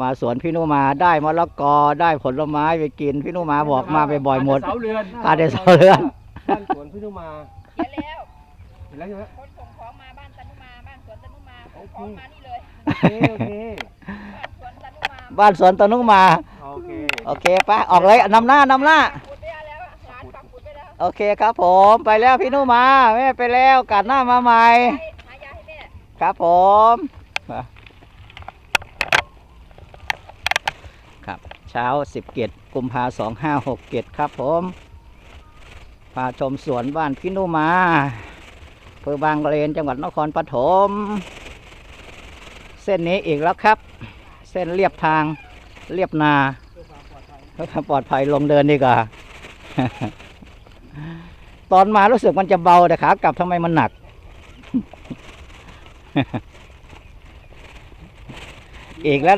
มาสวนพี่นุมาได้มะละกอได้ผลไม้ไปกินพี่นุมาบอกมาบ่อยๆหมด เสาเรือนพาเดินเสาเรือน บ้านสวนพี่นุมาเขียนแล้วเห็นแล้วใช่ไหมคนส่งของมาบ้านตานุมาบ้านสวนตานุมาส่งของมานี่เลยโอเคโอเคบ้านสวนตานุมาบ้านสวนตะนุมา โอเคโอเคไปออกเลยนำหน้านำหน้าปุดไปแล้วอะหลานปักปุดไปแล้วโอเคครับผมไปแล้วพี่นุมาแม่ไปแล้วกัดหน้ามาใหม่ ไปหายาให้แม่ ครับผมมา ครับ เช้าสิบเกตกุมภาสองห้าหกเกตครับผมพาชมสวนบ้านพี่นุมาอำเภอบางเลนจังหวัดนครปฐมเส้นนี้อีกแล้วครับ เส้นเรียบทางเรียบนาเพื่อความปลอดภัยลงเดินดีกว่าตอนมารู้สึกมันจะเบาแต่ขากลับทำไมมันหนัก อีกแล้ว